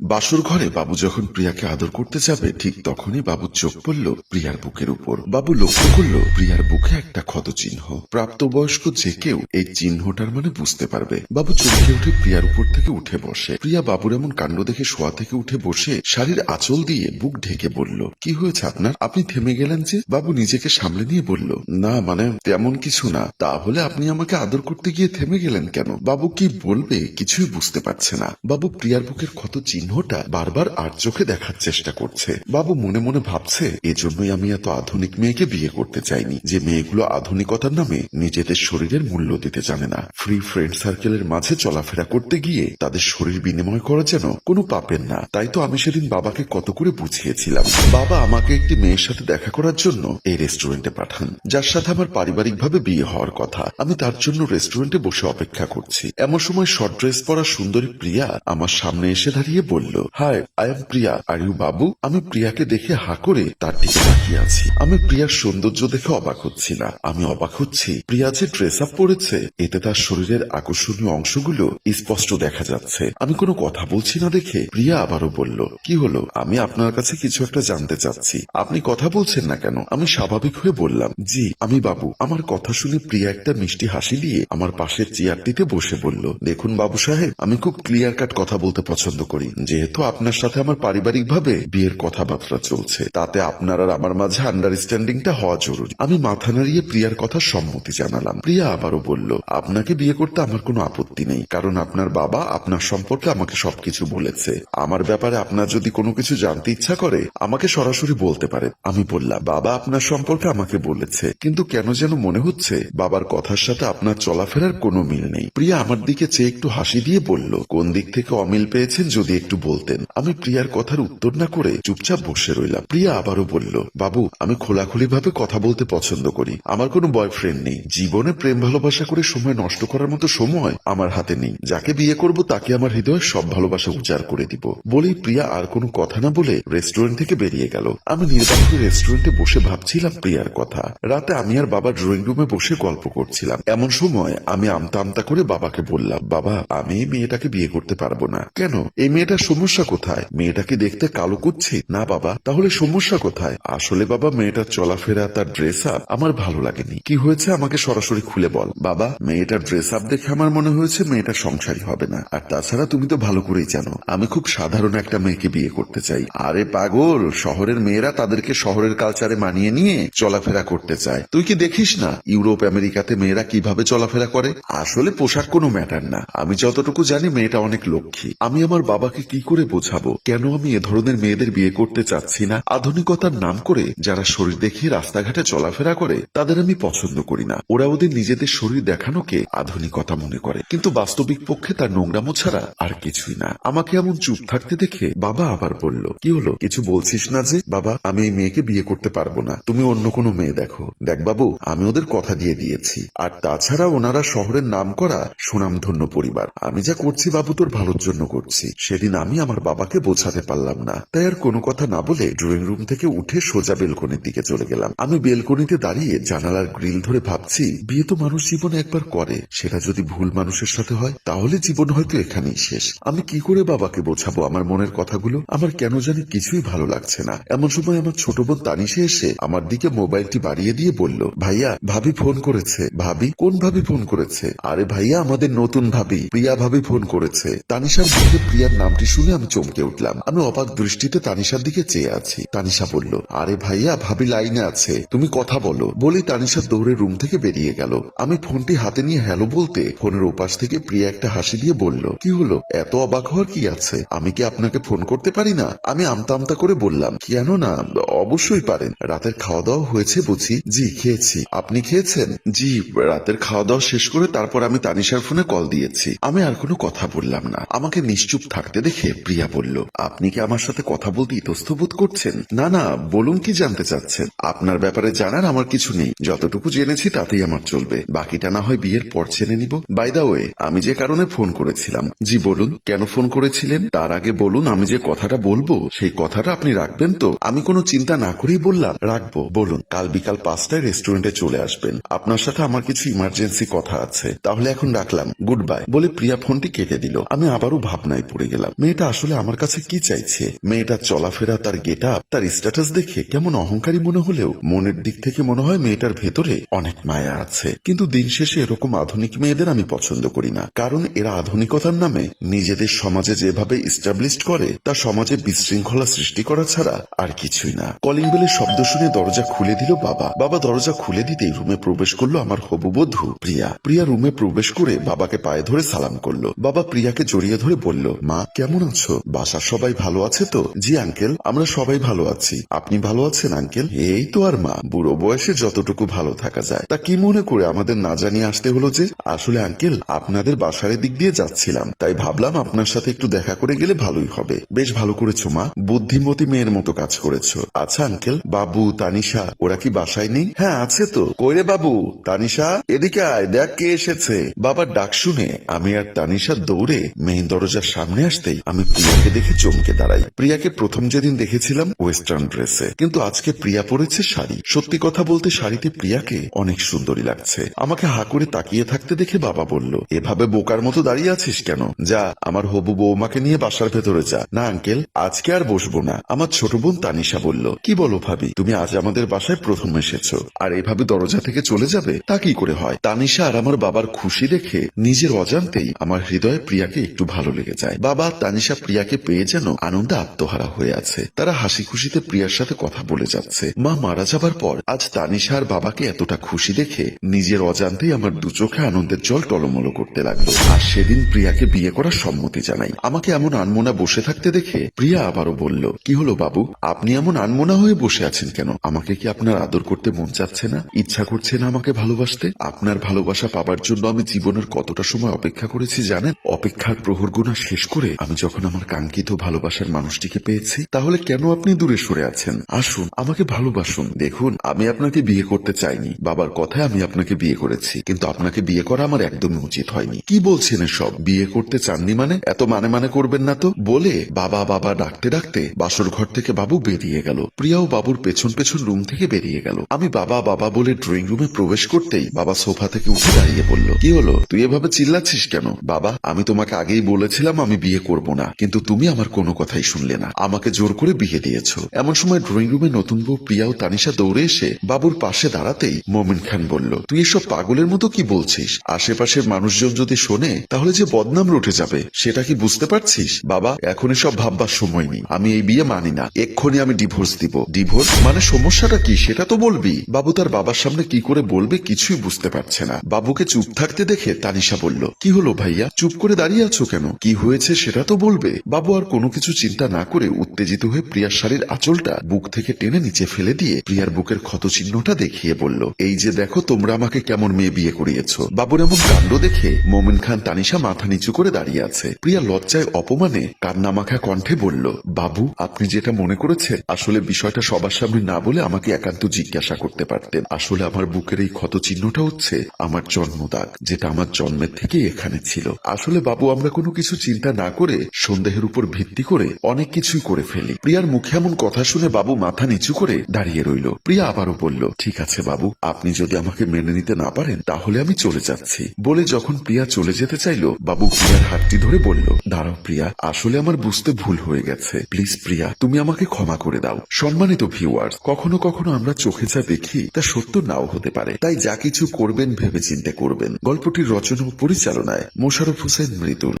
বাসুর ঘরে বাবু যখন প্রিয়াকে আদর করতে যাবে, ঠিক তখনই বাবুর চোখ পড়ল প্রিয়ার বুকের উপর। বাবু লক্ষ্য করল প্রিয়ার বুকে একটা ক্ষত চিহ্ন প্রাপ্তবয়স্ক যে কেউ এই চিহ্নটার মানে বুঝতে পারবে। বাবু চমকে উঠে প্রিয়ার উপর থেকে উঠে বসে। প্রিয়া বাবুর এমন কাণ্ড দেখে শোয়া থেকে উঠে বসে শাড়ির আঁচল দিয়ে বুক ঢেকে বলল, কি হয়েছে আপনার? আপনি থেমে গেলেন যে? বাবু নিজেকে সামলে নিয়ে বলল, না মানে তেমন কিছু না। তাহলে আপনি আমাকে আদর করতে গিয়ে থেমে গেলেন কেন? বাবু কি বলবে কিছুই বুঝতে পারছে না। বাবু প্রিয়ার বুকের ক্ষত চিহ্নটা বারবার আর চোখে দেখার চেষ্টা করছে। বাবু মনে মনে ভাবছে, এজন্যই আমি এত আধুনিক মেয়েকে বিয়ে করতে চাইনি, যে মেয়েগুলো আধুনিকতার নামে নিজেদের শরীরের মূল্য দিতে জানে না। ফ্রি ফ্রেন্ড সার্কেলের মাঝে চলাফেরা করতে গিয়ে তাদের শরীর বিনিময় করা যেন কোনো পাপের না। তাই তো আমি সেদিন বাবাকে কত করে বুঝিয়েছিলাম। বাবা আমাকে একটি মেয়ের সাথে দেখা করার জন্য এই রেস্টুরেন্টে পাঠান, যার সাথে আমার পারিবারিকভাবে বিয়ে হওয়ার কথা। আমি তার জন্য রেস্টুরেন্টে বসে অপেক্ষা করছি। এমন সময় শর্ট ড্রেস পরা সুন্দরী প্রিয়া আমার সামনে এসে দাঁড়িয়ে বলল hi I am Priya are you বাবু, আমি প্রিয়াকে দেখে হা করে তার দিকে তাকিয়ে আছি। আমি প্রিয়ার সৌন্দর্য দেখে অবাক হচ্ছি না। আমি অবাক হচ্ছি, প্রিয়া যে ড্রেস আপ পরেছে, এতে তার শরীরের আকর্ষণীয় অংশগুলো স্পষ্ট দেখা যাচ্ছে। আমি কোনো কথা বলছি না দেখে প্রিয়া আবারও বলল, কি হলো? আমি আপনার কাছে কিছু একটা জানতে চাচ্ছি। আপনি কথা বলছেন না কেন? আমি স্বাভাবিক হয়ে বললাম, জি, আমি বাবু। আমার কথা শুনে প্রিয়া একটা মিষ্টি হাসি দিয়ে আমার পাশের চেয়ারটিতে বসে বলল, দেখুন বাবু সাহেব, আমি খুব ক্লিয়ার কাট কথা বলতে পছন্দ করি। যেহেতু আপনার সাথে আমার পারিবারিকভাবে বিয়ের কথাবার্তা চলছে, তাতে আপনার আর আমার মাঝে আন্ডারস্ট্যান্ডিংটা হওয়া জরুরি। আমি মাথা নাড়িয়ে প্রিয়ার কথা সম্মতি জানালাম। প্রিয়া আবারও বলল, আপনাকে বিয়ে করতে আমার কোনো আপত্তি নেই, কারণ আপনার বাবা আপনার সম্পর্কে আমাকে সবকিছু বলেছে। আমার ব্যাপারে আপনার যদি কোনো কিছু জানতে ইচ্ছা করে, আমাকে সরাসরি বলতে পারে আমি বললাম, বাবা আপনার সম্পর্কে আমাকে বলেছে, কিন্তু কেন যেন মনে হচ্ছে বাবার কথার সাথে আপনার চলাফেরার কোনো মিল নেই। প্রিয়া আমার দিকে চেয়ে একটু হাসি দিয়ে বলল, কোন দিক থেকে অমিল পেয়েছেন যদি একটু বলতেন। আমি প্রিয়ার কথার উত্তর না করে চুপচাপ বসে রইলাম। প্রিয়া আবারও বলল, বাবু, আমি খোলাখুলি ভাবে কথা বলতে পছন্দ করি। আমার কোনো বয়ফ্রেন্ড নেই। জীবনে প্রেম, ভালোবাসা করে সময় নষ্ট করার মতো সময় আমার হাতে নেই। যাকে বিয়ে করব, তাকে আমার হৃদয়ে সব ভালোবাসা উজাড় করে দিব। বলেই প্রিয়া আর কোনো কথা না বলে রেস্টুরেন্ট থেকে বেরিয়ে গেল। আমি নির্বাচনী রেস্টুরেন্টে বসে ভাবছিলাম প্রিয়ার কথা। রাতে আমি আর বাবা ড্রয়িং রুমে বসে গল্প করছিলাম। এমন সময় আমি আমতা আমতা করে বাবাকে বললাম, বাবা, আমি এই মেয়েটাকে বিয়ে করতে পারব না। কেন? এই মেয়েটার সমস্যা কোথায়? মেয়েটাকে দেখতে কালো করছি? না বাবা, তাহলে সমস্যা কোথায়? আসলে বাবা, মেয়েটার চলাফেরা, তার ড্রেস আপ আমার ভালো লাগেনি। কি হয়েছে আমাকে সরাসরি খুলে বল। বাবা, মেয়েটার ড্রেস আপ দেখে আমার মনে হয়েছে মেয়েটা সংসারী হবে না। আর তাছাড়া তুমি তো ভালো করেই জানো, আমি খুব সাধারণ একটা মেয়েকে বিয়ে করতে চাই। আরে পাগল, শহরের মেয়েরা তাদেরকে শহরের কালচারে মানিয়ে নিয়ে চলাফেরা করতে চায়। তুই কি দেখিস না ইউরোপ, আমেরিকাতে মেয়েরা কীভাবে চলাফেরা করে? আসলে পোশাক কোনো ম্যাটার না। আমি যতটুকু জানি, মেয়েটা অনেক লক্ষ্মী। আমি আমার বাবাকে কি করে বোঝাবো? কেন আমি এ ধরনের মেয়েদের বিয়ে করতে চাচ্ছি না? আধুনিকতার নাম করে যারা শরীর দেখিয়ে রাস্তাঘাটে চলাফেরা করে, তাদের আমি পছন্দ করি না। ওরা ওদের নিজেদের শরীর দেখানোকে আধুনিকতা মনে করে। কিন্তু বাস্তবিক পক্ষে তার নোংরামো ছাড়া আর কিছুই না। আমাকে এমন চুপ থাকতে দেখে বাবা আবার বলল, কি হলো? কিছু বলছিস না যে, বাবা, আমি এই মেয়েকে বিয়ে করতে পারব না। তুমি অন্য কোনো মেয়ে দেখো। দেখ বাবু, আমি ওদের কথা দিয়ে দিয়েছি। আর তাছাড়া ওনারা শহরের নাম করা সুনামধন্য পরিবার। আমি যা করছি বাবু তোর ভালোর জন্য করছি। সেদিন আমি আমার বাবাকে বোঝাতে পারলাম না। তাই আর কোনো কথা না বলে ড্রয়িং রুম থেকে উঠে সোজা বেলকনির দিকে চলে গেলাম। আমি বেলকনিতে দাঁড়িয়ে জানালার গ্রিল ধরে ভাবছি, বিয়ে তো মানুষ জীবনে একবার করে। সেটা যদি ভুল মানুষের সাথে হয়, তাহলে জীবন হয়তো এখানেই শেষ। আমি কি করে বাবাকে বোঝাবো আমার মনের কথাগুলো? আমার কেন জানি কিছুই ভালো লাগছে না। এমন সময় আমার ছোট বোন তানিশে এসে আমার দিকে মোবাইলটি বাড়িয়ে দিয়ে বলল, ভাইয়া, ভাবি ফোন করেছে। ভাবি, কোন ভাবি ফোন করেছে? আরে ভাইয়া, আমাদের নতুন ভাবি, প্রিয়া ভাবি ফোন করেছে। তানিশার মুখে প্রিয়ার নামটি শুনে আমি চমকে উঠলাম। আমি অবাক দৃষ্টিতে তানিশার দিকে চেয়ে আছি। তানিশা বলল, আরে ভাইয়া, ভাবি লাইনে আছে। তুমি কথা বলো। বলেই তানিশা দৌড়ে রুম থেকে বেরিয়ে গেল। আমি ফোনটি হাতে নিয়ে হ্যালো বলতে ফোনের ওপাশ থেকে প্রিয়া একটা হাসি দিয়ে বলল, কি হলো? এত অবাক হওয়ার কি আছে? আমি কি আপনাকে ফোন করতে পারি না? আমি আমতা আমতা করে বললাম, কেন না? অবশ্যই পারেন। রাতের খাওয়া দাওয়া হয়েছে বুঝি? জি, খেয়েছি। আপনি খেয়েছেন? জি, রাতের খাওয়া দাওয়া শেষ করে তারপর আমি তানিশার ফোনে কল দিয়েছি। আমি আর কোনো কথা বললাম না। আমাকে নিশ্চুপ থাকতে দেখে প্রিয়া বলল, আপনি কি আমার সাথে কথা বলতে ইতস্ত বোধ করছেন? না না, বলুন কি জানতে চাচ্ছেন? আপনার ব্যাপারে জানার আমার কিছু নেই। যতটুকু জেনেছি তাতেই আমার চলবে। বাকিটা না হয় বিয়ের পর জেনে নিব। বাই দা ওয়ে আমি যে কারণে ফোন করেছিলাম, জি, বলুন, কেন ফোন করেছিলেন? তার আগে বলুন, আমি যে কথাটা বলব, সেই কথাটা আপনি রাখবেন তো? আমি কোনো চিন্তা না করেই বললাম, রাখব, বলুন। কাল বিকাল পাঁচটায় রেস্টুরেন্টে চলে আসবেন। আপনার সাথে আমার কিছু ইমার্জেন্সি কথা আছে। তাহলে এখন রাখলাম। গুড বাই বলে প্রিয়া ফোনটি কেটে দিল। আমি আবারও ভাবনায় পড়ে গেলাম। মেয়েটা আসলে আমার কাছে কি চাইছে? মেয়েটার চলাফেরা, তার গেট তার স্ট্যাটাস দেখে কেমন অহংকারী মনে হলেও মনের দিক থেকে মনে হয় মেয়েটার ভেতরে অনেক মায়া আছে। কিন্তু দিন শেষে এরকম আধুনিক মেয়েদের আমি পছন্দ করি না। কারণ এরা আধুনিকতার নামে নিজেদের সমাজে যেভাবে ইস্টাবলিশড করে, তা সমাজে বিশৃঙ্খলা সৃষ্টি করা ছাড়া আর কিছুই না। কলিং বেলের শব্দ শুনে দরজা খুলে দিল বাবা। বাবা দরজা খুলে দিতেই রুমে প্রবেশ করল আমার হবু বধূ প্রিয়া। প্রিয়া রুমে প্রবেশ করে বাবাকে পায়ে ধরে সালাম করল। বাবা প্রিয়াকে জড়িয়ে ধরে বলল, মা, কেমন আছো? বাসার সবাই ভালো আছে তো? জি, আঙ্কেল, আমরা সবাই ভালো আছি। আপনি ভালো আছেন, আঙ্কেল? এই তো আর মা, বুড়ো বয়সে যতটুকু ভালো থাকা যায়। তা কি মনে করে আমাদের না জানিয়ে আসতে হলো যে, আসলে আঙ্কেল, আপনাদের বাসার দিক দিয়ে যাচ্ছিলাম। তাই ভাবলাম আপনার সাথে একটু দেখা করে গেলে ভালোই হবে। বেশ ভালো করেছ মা, বুদ্ধিমতী মেয়ের মতো কাজ করেছ। আচ্ছা আঙ্কেল, বাবু, তানিশা, ওরা কি বাসায় নেই? হ্যাঁ আছে তো। কইরে বাবু, তানিশা, এদিকে আয়, দেখ কে এসেছে। বাবার ডাক শুনে আমি আর তানিশা দৌড়ে মেইন দরজার সামনে আসতেই আমি প্রিয়াকে দেখে চমকে দাঁড়াই। প্রিয়াকে প্রথম যেদিন দেখেছিলাম ওয়েস্টার্ন ড্রেসে। কিন্তু আজকে প্রিয়া পরেছে শাড়ি। সত্যি কথা বলতে শাড়িতে প্রিয়াকে অনেক সুন্দরী লাগছে। আমাকে হা করে তাকিয়ে থাকতে দেখে বাবা বলল, এভাবে বোকার মতো দাঁড়িয়ে আছিস কেন? যা, আমার হবু বৌমাকে নিয়ে বাসার ভেতরে যা। না, আঙ্কেল, আজকে আর বসবো না। আমার ছোট বোন তানিশা বলল, কি বলো ভাবি, তুমি আজ আমাদের বাসায় প্রথম এসেছ। আর এভাবে দরজা থেকে চলে যাবে, তা কি করে হয়? তানিশা আর আমার বাবার খুশি দেখে নিজের অজান্তেই আমার হৃদয়ে প্রিয়াকে একটু ভালো লেগে যায়। বাবা তানিশা প্রিয়াকে পেয়ে যেন আনন্দে আত্মহারা হয়ে আছে। তারা হাসি খুশিতে প্রিয়ার সাথে কথা বলে যাচ্ছে। মা মারা যাবার পর আজ তানিশা আর বাবাকে এতটা খুশি দেখে নিজের অজান্তেই আমার দু চোখে আনন্দের জল টলমলো করতে লাগল। আর সেদিন প্রিয়াকে বিয়ে করার সম্মতি জানাই। আমাকে এমন আনমোনা বসে থাকতে দেখে প্রিয়া আবারও বলল, কি হলো বাবু? আপনি এমন আনমোনা হয়ে বসে আছেন কেন? আমাকে কি আপনার আদর করতে মন চাচ্ছে না? ইচ্ছা করছে না আমাকে ভালোবাসতে? আপনার ভালোবাসা পাবার জন্য আমি জীবনের কতটা সময় অপেক্ষা করেছি জানেন? অপেক্ষার প্রহর গোনা শেষ করে আমি যখন আমার কাঙ্ক্ষিত ভালোবাসার মানুষটিকে পেয়েছি, তাহলে কেন আপনি দূরে সরে আছেন? আসুন, আমাকে ভালোবাসুন। দেখুন, আমি আপনাকে বিয়ে করতে চাইনি। বাবার কথায় আমি আপনাকে বিয়ে করেছি, কিন্তু আপনাকে বিয়ে করা আমার একদমই উচিত হয়নি। কি বলছেন সব বিয়ে করতে চাননি মানে? এত মানে মানে করবেন না তো? বলে বাবা বাবা ডাকতে ডাকতে বাসর ঘর থেকে বাবু বেরিয়ে গেল। প্রিয়াও বাবুর পেছন পেছন রুম থেকে বেরিয়ে গেল। আমি বাবা বাবা বলে ড্রয়িং রুমে প্রবেশ করতেই বাবা সোফা থেকে উঠে দাঁড়িয়ে বলল, কি হলো? তুই এভাবে চিল্লাচ্ছিস কেন? বাবা, আমি তোমাকে আগেই বলেছিলাম আমি বিয়ে করব না, কিন্তু তুমি আমার কোনো কথাই শুনলে না। আমাকে জোর করে বিয়ে দিয়েছ। এমন সময় ড্রয়িং রুমে নতুন বউ প্রিয়া ও তানিশা দৌড়ে এসে বাবুর পাশে দাঁড়াতেই মোমিন খান বলল, তুই এসব পাগলের মতো কি বলছিস? আশেপাশের মানুষজন যদি শোনে, তাহলে যে বদনাম রুটে যাবে, সেটা কি বুঝতে পারছিস? বাবা, এখন এসব ভাববার সময় নেই। আমি এই বিয়ে মানি না। এক্ষুনি আমি ডিভোর্স দিব। ডিভোর্স মানে সমস্যাটা কি, সেটা তো বলবি। বাবু তার বাবার সামনে কি করে বলবে কিছুই বুঝতে পারছে না। বাবুকে চুপ থাকতে দেখে তানিশা বলল, কি হলো ভাইয়া? চুপ করে দাঁড়িয়ে আছো কেন? কি হয়েছে সেটা তো বলবে, বাবু আর কোনো কিছু চিন্তা না করে উত্তেজিত হয়ে প্রিয়ার শাড়ির আঁচলটা বুক থেকে টেনে নিচে ফেলে দিয়ে প্রিয়ার বুকের ক্ষত চিহ্নটা দেখিয়ে বলল, এই যে দেখো তোমরা আমাকে কেমন মেয়ে বিয়ে করিয়েছো। বাবুর এমন কাণ্ড দেখে মোমিন খান তানিশা মাথা নিচু করে দাঁড়িয়ে আছে। প্রিয়া লজ্জায় অপমানে কান্নামাখা কণ্ঠে বলল, বাবু, আপনি যেটা মনে করেছেন, আসলে বিষয়টা সবার সামনে না বলে আমাকে একান্ত জিজ্ঞাসা করতে পারতেন। আসলে আমার বুকের এই ক্ষত চিহ্নটা হচ্ছে আমার জন্মদাগ, যেটা আমার জন্মের থেকে এখানে ছিল। আসলে বাবু, আমরা কোনো কিছু চিন্তা না করে সন্দেহের উপর ভিত্তি করে অনেক কিছুই করে ফেলি। প্রিয়ার মুখে এমন কথা শুনে বাবু মাথা নিচু করে দাঁড়িয়ে রইল। প্রিয়া আবারও বলল, ঠিক আছে বাবু, আপনি যদি আমাকে মেনে নিতে না পারেন, তাহলে আমি চলে যাচ্ছি। বলে যখন প্রিয়া চলে যেতে চাইল, বাবু প্রিয়ার হাতটি ধরে বলল, দাঁড়াও প্রিয়া, আসলে আমার বুঝতে ভুল হয়ে গেছে। প্লিজ প্রিয়া, তুমি আমাকে ক্ষমা করে দাও। সম্মানিত ভিউয়ার্স, কখনো কখনো আমরা চোখে যা দেখি, তা সত্য নাও হতে পারে। তাই যা কিছু করবেন, ভেবে চিন্তে করবেন। গল্পটির রচনা ও পরিচালনায় মোশারফ হোসেন মৃদুল।